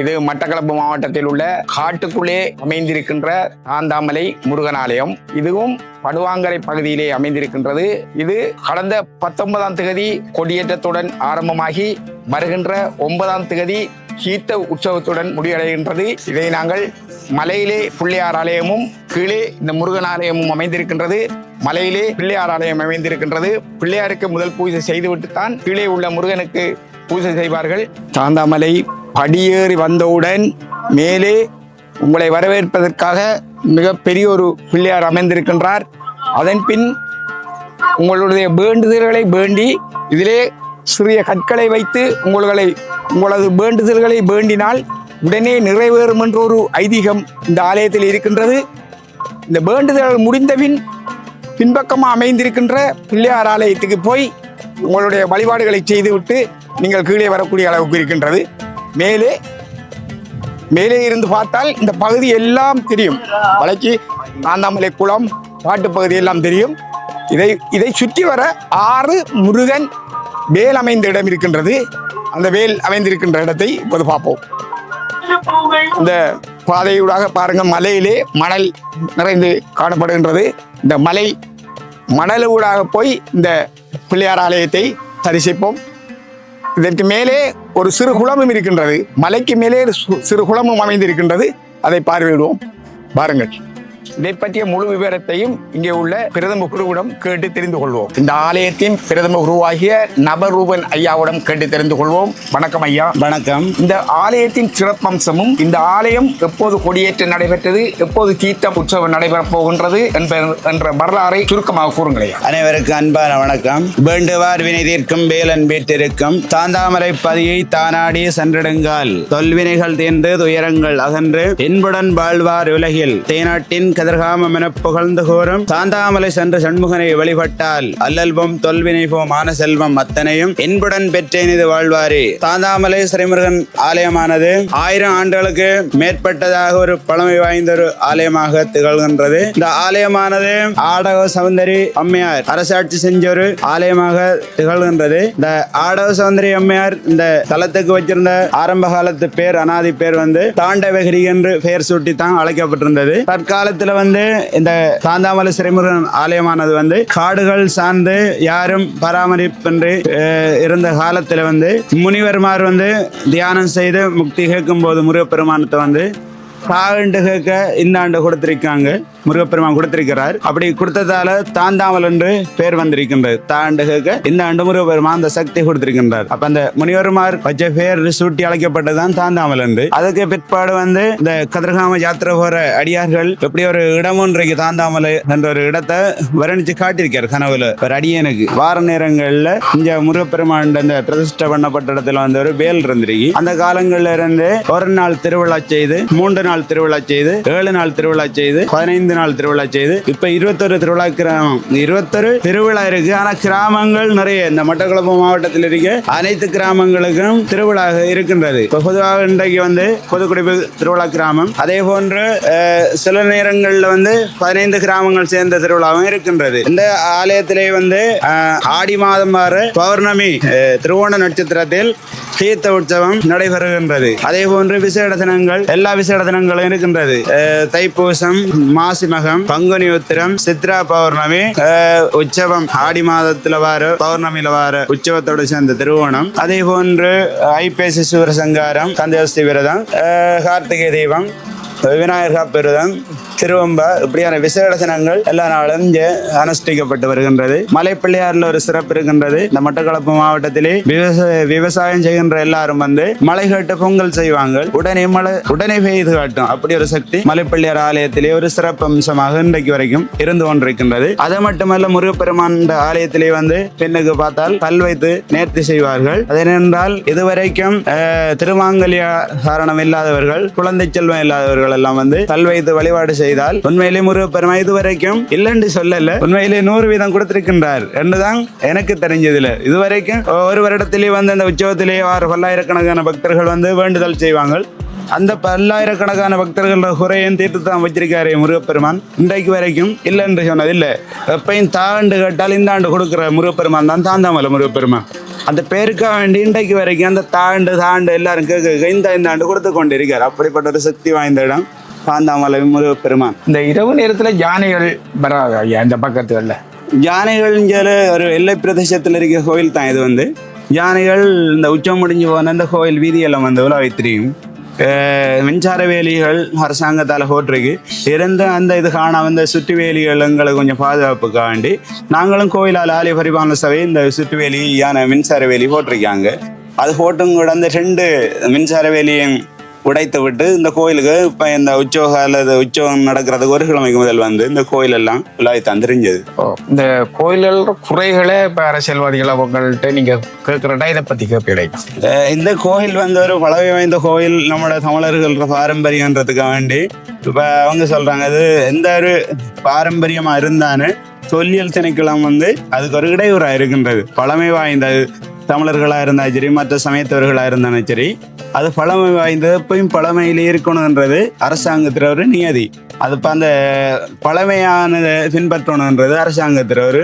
இது மட்டக்களப்பு மாவட்டத்தில் உள்ள காட்டுக்குள்ளே அமைந்திருக்கின்ற தாந்தாமலை முருகன் ஆலயம் இதுவும் படுவாங்கரை பகுதியிலே அமைந்திருக்கின்றது. இது கடந்த பத்தொன்பதாம் தேதி கொடியேற்றத்துடன் ஆரம்பமாகி வருகின்ற ஒன்பதாம் தேதி கீத்த உற்சவத்துடன் முடிவடைகின்றது. இதை நாங்கள் மலையிலே பிள்ளையார் ஆலயமும் கீழே இந்த முருகன் ஆலயமும் அமைந்திருக்கின்றது. மலையிலே பிள்ளையார் ஆலயம் அமைந்திருக்கின்றது. பிள்ளையாருக்கு முதல் பூஜை செய்துவிட்டு தான் கீழே உள்ள முருகனுக்கு பூஜை செய்வார்கள். சாந்தாமலை படியேறி வந்தவுடன் மேலே உங்களை வரவேற்பதற்காக மிகப்பெரிய ஒரு பிள்ளையார் அமைந்திருக்கின்றார். அதன் பின் உங்களுடைய வேண்டுதல்களை வேண்டி இதிலே சிறிய கற்களை வைத்து உங்களை உங்களது வேண்டுதல்களை வேண்டினால் உடனே நிறைவேறும் என்ற ஒரு ஐதீகம் இந்த ஆலயத்தில் இருக்கின்றது. இந்த வேண்டுதல்கள் முடிந்தபின் பின்பக்கமாக அமைந்திருக்கின்ற பிள்ளையார் ஆலயத்துக்கு போய் உங்களுடைய வழிபாடுகளை செய்துவிட்டு நீங்கள் கீழே வரக்கூடிய அளவுக்கு இருக்கின்றது. மேலே மேலே இருந்து பார்த்தால் இந்த பகுதி எல்லாம் தெரியும். வளைச்சி நாந்தாமலை குளம் பாட்டு பகுதி எல்லாம் தெரியும். இதை இதை சுற்றி வர ஆறு முருகன் வேல் அமைந்த இடம் இருக்கின்றது. அந்த வேல் அமைந்திருக்கின்ற இடத்தை இப்போது பார்ப்போம். இந்த பாதையூடாக பாருங்கள் மலையிலே மணல் நிறைந்து காணப்படுகின்றது. இந்த மலை மணலூடாக போய் இந்த பிள்ளையார் ஆலயத்தை தரிசிப்போம். இதற்கு மேலே ஒரு சிறு குளமும் இருக்கின்றது. மலைக்கு மேலே ஒரு சு- சிறு குளமும் அமைந்திருக்கின்றது. அதை பார்வையிடுவோம். பாருங்கள். இதை பற்றிய முழு விவரத்தையும் இங்கே உள்ள பிரதம குருவிடம் கேட்டு தெரிந்து கொள்வோம். இந்த ஆலயத்தின் பிரதம குருவாகிய நபரூபன் ஐயாவிடம் கேட்டு தெரிந்து கொள்வோம். வணக்கம் ஐயா. வணக்கம். இந்த ஆலயத்தின் சிறப்பம்சமும் இந்த ஆலயம் எப்போது கொடியேற்றம் நடைபெற்றது எப்போது தீர்த்த உற்சவம் நடைபெறப் போகின்றது என்ற வரலாறை சுருக்கமாக கூறுங்களேன் அனைவருக்கும் அன்பான வணக்கம். வேண்டுவார் வினை தீர்க்கும் வேலன் வீட்டிருக்கும். தாந்தாமரை பதியை தானாடி சென்றிடுங்கால் தொல்வினைகள் தீர்ந்து துயரங்கள் அகன்று இன்புடன் வாழ்வார் உலகில். தேநாட்டின் கதிர்காமம் என புகழ்ந்து கூறும். தாந்தாமலை சென்று சண்முகனை வழிபட்டால் அல்லல்பம் தொல்வினை போமான செல்வம் அத்தனையும் இன்புடன் பெற்றேன் இது வாழ்வாரே. தாந்தாமலை ஸ்ரீமுருகன் ஆலயமானது ஆயிரம் ஆண்டுகளுக்கு மேற்பட்டதாக ஒரு பழமை வாய்ந்த ஒரு ஆலயமாக திகழ்கின்றது. இந்த ஆலயமானது ஆடவ சௌந்தரி அம்மையார் அரசாட்சி செஞ்ச ஒரு ஆலயமாக திகழ்கின்றது. இந்த ஆடவ சௌந்தரி அம்மையார் இந்த தலத்துக்கு வச்சிருந்த ஆரம்ப காலத்து பேர் அனாதி பேர் வந்து தாண்டவகிரி என்று பெயர் சூட்டி தான் அழைக்கப்பட்டிருந்தது தற்காலத்துல வந்து இந்த தாந்தாமலை சிறைமுருகன் ஆலயமானது வந்து காடுகள் சார்ந்து யாரும் பராமரிப்பின்றி இருந்த காலத்துல வந்து முனிவர்மார் வந்து தியானம் செய்து முக்தி கேட்கும் போது முருகப்பெருமானத்தை வந்து தாண்டு கேட்க இந்த ஆண்டு கொடுத்திருக்காங்க. முருகப்பெருமான் கொடுத்திருக்கிறார். அப்படி கொடுத்ததால தாந்தாமல் என்று பேர் வந்திருக்கின்றது. தாண்டு கேட்க இந்த ஆண்டு முருகப்பெருமான் அந்த சக்தி கொடுத்திருக்கின்றார். அப்ப அந்த முனிவர்மார் வச்ச பேர் சூட்டி அழைக்கப்பட்டதுதான் தாந்தாமல் என்று. அதுக்கு பிற்பாடு வந்து இந்த கதிர்காம யாத்திரை போற அடியார்கள் எப்படி ஒரு இடம் ஒன்றைக்கு தாந்தாமலை என்ற ஒரு இடத்தை வர்ணிச்சு காட்டியிருக்கார் கனவுல. ஒரு அடியனுக்கு. வார நேரங்கள்ல இந்த முருகப்பெருமான் அந்த பிரதிஷ்டை பண்ணப்பட்ட இடத்துல வந்து ஒரு வேல் இருந்திருக்கு. அந்த காலங்கள்ல இருந்து ஒரு நாள் திருவிழா செய்து மூன்று நாள் திருவிழா செய்து ஏழு நாள் திருவிழா செய்து பதினைந்து நாள் திருவிழா செய்து இப்ப இருபத்தொரு திருவிழா கிராமம். இருபத்தொரு திருவிழா இருக்கு. ஆனா கிராமங்கள் நிறைய. இந்த மட்டக்களப்பு மாவட்டத்தில் இருக்க அனைத்து கிராமங்களுக்கும் திருவிழா இருக்கின்றது. இப்ப பொதுவாக இன்றைக்கு வந்து பொதுக்குடிப்பு திருவிழா கிராமம். அதே போன்று சில நேரங்கள்ல வந்து பதினைந்து கிராமங்கள் சேர்ந்த திருவிழாவும் இருக்கின்றது. இந்த ஆலயத்திலே வந்து ஆடி மாதம் வார பௌர்ணமி அஹ், திருவோண நட்சத்திரத்தில் தீர்த்த உற்சவம் நடைபெறுகின்றது. அதே போன்று விசேட தினங்கள் எல்லா விசேட தினங்களும் இருக்கின்றது. தைப்பூசம் தைப்பூசம் மாசிமகம் பங்குனி உத்திரம் சித்ரா பௌர்ணமி உற்சவம் ஆடி மாதத்துல வார பௌர்ணமியில வார உற்சவத்தோடு சேர்ந்த திருவோணம். அதே போன்று ஐப்பேசி சூரசங்காரம் கந்தசஷ்டி விரதம் கார்த்திகை தீபம் விநாயகர் காப்பெருதம் திருவம்ப இப்படியான விசேடசனங்கள் எல்லா நாளும் இங்கே அனுஷ்டிக்கப்பட்டு வருகின்றது. மலைப்பிள்ளையார்ல ஒரு சிறப்பு இருக்கின்றது. இந்த மட்டக்களப்பு மாவட்டத்திலே விவசாய விவசாயம் செய்கின்ற எல்லாரும் வந்து மலை கட்டு பொங்கல் செய்வாங்க. உடனே மழை உடனே பெய்து காட்டும். அப்படி ஒரு சக்தி மலைப்பிள்ளையார் ஆலயத்திலே ஒரு சிறப்பு அம்சமாக இன்றைக்கு வரைக்கும் இருந்து கொண்டிருக்கின்றது. அது மட்டுமல்ல முருகப்பெருமான் ஆலயத்திலே வந்து பெண்ணுக்கு பார்த்தால் கல் வைத்து நேர்த்தி செய்வார்கள். அதனென்றால் இதுவரைக்கும் திருமாங்கல்ய காரணம் இல்லாதவர்கள் குழந்தை செல்வம் இல்லாதவர்கள் எல்லாம் வந்து கல் வைத்து வழிபாடு செய்தால் உண்மையிலே முருகப்பெருமான் இதுவரைக்கும் இல்லைன்னு சொல்லல. உண்மையிலே நூறு வீதம் கொடுத்திருக்கின்றார் என்றுதான் எனக்கு தெரிஞ்சதுல இதுவரைக்கும் ஒரு வருடத்திலே வந்து அந்த உற்சவத்திலேயே ஆறு பல்லாயிரக்கணக்கான பக்தர்கள் வந்து வேண்டுதல் செய்வாங்க அந்த பல்லாயிரக்கணக்கான பக்தர்களோட குறையும் தீர்த்து தான் வச்சிருக்காரு முருகப்பெருமான். இன்றைக்கு வரைக்கும் இல்லை என்று சொன்னது இல்லை எப்பையும் தாண்டு கேட்டால் இந்த ஆண்டு கொடுக்குற முருகப்பெருமான் தான் தாந்தாமலை முருகப்பெருமான். அந்த பேருக்காக வேண்டி இன்றைக்கு வரைக்கும் அந்த தாண்டு தாண்டு எல்லாரும் கேட்க கேட்க இந்த இந்த ஆண்டு கொடுத்து கொண்டு இருக்கார் அப்படிப்பட்ட ஒரு சக்தி வாய்ந்த இடம். காந்தாமலை முருகப்பெருமான் இந்த இரவு நேரத்துல யானைகள் வராது ஐயா இந்த பக்கத்துல யானைகள் இங்கே ஒரு எல்லை பிரதேசத்தில் இருக்க கோயில் தான் இது வந்து. யானைகள் இந்த உச்சம் முடிஞ்சு போன இந்த கோயில் வீதியெல்லாம் வந்து உலவை தெரியும் மின்சார வேலிகள் அரசாங்கத்தால் போட்டிருக்கு. இருந்த அந்த இது காணாம இந்த சுற்று வேலிகள் எங்களுக்கு கொஞ்சம் பாதுகாப்புக்காக வேண்டி நாங்களும் கோயிலால் ஆலய பரிபாலன சபை இந்த சுற்று வேலி யானை மின்சார வேலி போட்டிருக்காங்க. அது போட்டும் கூட அந்த ரெண்டு மின்சார வேலியும் உடைத்து விட்டு இந்த கோயிலுக்கு இப்போ இந்த உற்சவ அல்லது உற்சவம் நடக்கிறதுக்கு ஒரு கிழமைக்கு முதல் வந்து இந்த கோயில் எல்லாம் உலாய்த்தான் தெரிஞ்சது. ஓ, இந்த கோயில்கள் குறைகளை இப்ப அரசியல்வாதிகள் அவங்கள்ட்ட நீங்க கேட்கிறட்டா இதை பத்தி கேட்பீங்க இந்த கோயில் வந்து ஒரு பழமை வாய்ந்த கோயில். நம்மளோட தமிழர்கள் பாரம்பரியன்றதுக்காக வேண்டி இப்போ அவங்க சொல்றாங்க அது எந்த ஒரு பாரம்பரியமா இருந்தானு தொல்லியல் திணைக்களம் வந்து அதுக்கு ஒரு இடையூறாக இருக்கின்றது. பழமை வாய்ந்தது. தமிழர்களா இருந்தாலும் சரி மற்ற சமயத்தவர்களா இருந்தாலும் சரி அது பழமை வாய்ந்தது எப்பயும் பழமையிலே இருக்கணுன்றது அரசாங்கத்தில் ஒரு நியதி. அது இப்போ அந்த பழமையானதை பின்பற்றணுன்றது அரசாங்கத்தில் ஒரு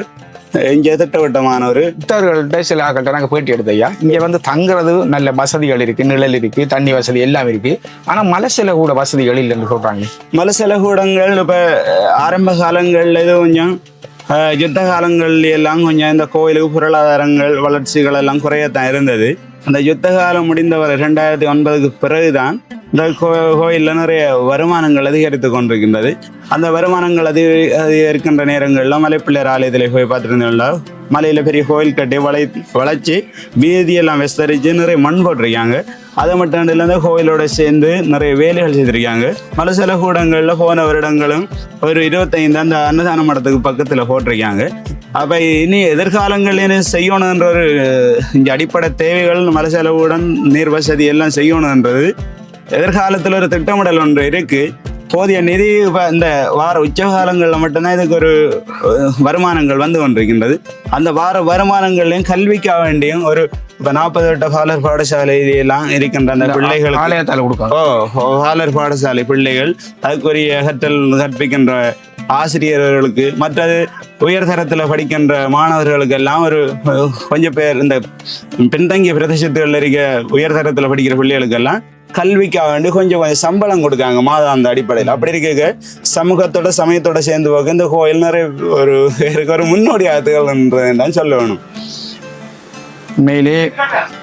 இங்கே திட்டவட்டமான ஒரு புத்தகர்கள்ட்ட சில ஆக்கள்கிட்ட நாங்கள் பேட்டி எடுத்த ஐயா. இங்கே வந்து தங்குறது நல்ல வசதிகள் இருக்கு நிழல் இருக்கு தண்ணி வசதி எல்லாம் இருக்கு. ஆனா மலை சில கூட வசதிகள் இல்லைன்னு சொல்றாங்க. மலசலகூடங்கள் இப்போ ஆரம்ப காலங்களில் இது கொஞ்சம் யுத்த காலங்கள்ல எல்லாம் கொஞ்சம் இந்த கோயிலுக்கு பொருளாதாரங்கள் வளர்ச்சிகள் எல்லாம் குறையத்தான் இருந்தது. அந்த யுத்த காலம் முடிந்தவர் ரெண்டாயிரத்தி ஒன்பதுக்கு பிறகுதான் இந்த கோ கோயிலில் நிறைய வருமானங்கள் அதிகரித்து கொண்டிருக்கின்றது. அந்த வருமானங்கள் அதிக அதிகரிக்கின்ற நேரங்களில் மலைப்பிள்ளையர் ஆலயத்தில் போய் பார்த்துருந்தோம்னா மலையில் பெரிய கோயில் கட்டி வளை வளைச்சி வீதியெல்லாம் விஸ்தரித்து நிறைய மண் போட்டிருக்காங்க. அது மட்டும் இல்லாத கோயிலோட சேர்ந்து நிறைய வேலைகள் செய்திருக்காங்க. மலசல கூடங்களில் போன வருடங்களும் ஒரு இருபத்தைந்து அந்த அன்னதான மடத்துக்கு பக்கத்தில் போட்டிருக்காங்க. அப்போ இனி எதிர்காலங்கள் என்ன செய்யணுன்ற ஒரு இங்கே அடிப்படை தேவைகள் மலை செலவுடன் நீர் வசதி எல்லாம் செய்யணுன்றது எதிர்காலத்தில் ஒரு திட்டமிடல் ஒன்று இருக்கு. போதிய நிதி இந்த வார உச்ச காலங்களில் மட்டும்தான் இதுக்கு ஒரு வருமானங்கள் வந்து கொண்டிருக்கின்றது. அந்த வார வருமானங்களையும் கல்விக்காக வேண்டியும் ஒரு இப்போ நாற்பது வட்ட பாலர் பாடசாலையிலாம் இருக்கின்ற அந்த பிள்ளைகளுக்கு ஓ பாலர் பாடசாலை பிள்ளைகள் அதுக்குரிய கற்றல் கற்பிக்கின்ற ஆசிரியர்களுக்கு மற்றது உயர்தரத்தில் படிக்கின்ற மாணவர்களுக்கு எல்லாம் ஒரு கொஞ்சம் பேர் இந்த பின்தங்கிய பிரதேசத்துகளில் இருக்க உயர்தரத்தில் படிக்கிற பிள்ளைகளுக்கெல்லாம் கல்விக்காக வேண்டி கொஞ்சம் கொஞ்சம் சம்பளம் கொடுக்காங்க மாதம் அந்த அடிப்படையில். அப்படி இருக்க சமூகத்தோட சமயத்தோட சேர்ந்து போக இந்த கோயில் நிறைய ஒரு இதுக்கு ஒரு முன்னோடி ஆத்துகள்ன்றதுதான் சொல்ல வேணும். உண்மையிலே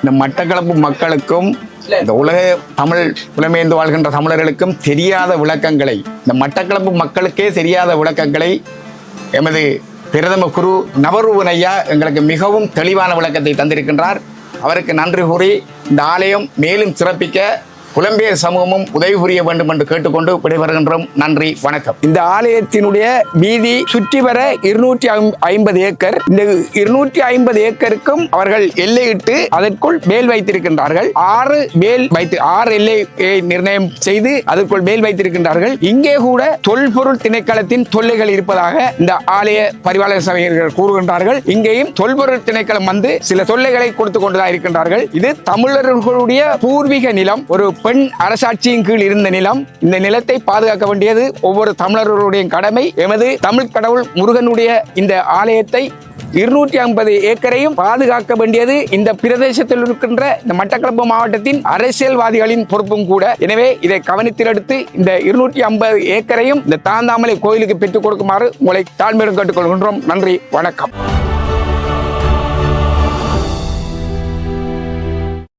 இந்த மட்டக்களப்பு மக்களுக்கும் இந்த உலக தமிழ் புலமேந்து வாழ்கின்ற தமிழர்களுக்கும் தெரியாத விளக்கங்களை இந்த மட்டக்களப்பு மக்களுக்கே தெரியாத விளக்கங்களை எமது பிரதம குரு நவரூபன் ஐயா எங்களுக்கு மிகவும் தெளிவான விளக்கத்தை தந்திருக்கின்றார். அவருக்கு நன்றி கூறி இந்த ஆலயம் மேலும் சிறப்பிக்க புலம்பெயர் சமூகமும் உதவி புரிய வேண்டும் என்று கேட்டுக்கொண்டு விடைபெறுகின்றோம். நன்றி வணக்கம். இந்த ஆலயத்தினுடைய வீதி சுற்றி வர இருநூற்றி ஐம்பது ஏக்கர். இந்த இருநூற்றி ஐம்பது ஏக்கருக்கும் அவர்கள் எல்லையிட்டு அதற்குள் மேல் வைத்திருக்கின்றார்கள். ஆறு மேல் வைத்து ஆறு எல்லை நிர்ணயம் செய்து அதற்குள் மேல் வைத்திருக்கின்றார்கள். இங்கே கூட தொல்பொருள் திணைக்களத்தின் தொல்லைகள் இருப்பதாக இந்த ஆலய பரிவாளர் சபையர்கள் கூறுகின்றார்கள். இங்கேயும் தொல்பொருள் திணைக்களம் வந்து சில தொல்லைகளை கொடுத்து கொண்டுதான் இருக்கின்றார்கள். இது தமிழர்களுடைய பூர்வீக நிலம். ஒரு பெண் அரசாட்சியின் கீழ் இருந்த நிலம் இந்த நிலத்தை பாதுகாக்க வேண்டியது ஒவ்வொரு தமிழர்களுடைய கடமை. எமது தமிழ் கடவுள் முருகனுடைய இந்த ஆலயத்தை இருநூற்றி ஐம்பது ஏக்கரையும் பாதுகாக்க வேண்டியது இந்த பிரதேசத்தில் இருக்கின்ற இந்த மட்டக்களப்பு மாவட்டத்தின் அரசியல்வாதிகளின் பொறுப்பும் கூட. எனவே இதை கவனத்தில் எடுத்து இந்த இருநூற்றி ஐம்பது ஏக்கரையும் இந்த தாந்தாமலை கோயிலுக்கு பெற்றுக் கொடுக்குமாறு உங்களை தாழ்மையுடன் கேட்டுக்கொள்கின்றோம். நன்றி வணக்கம்.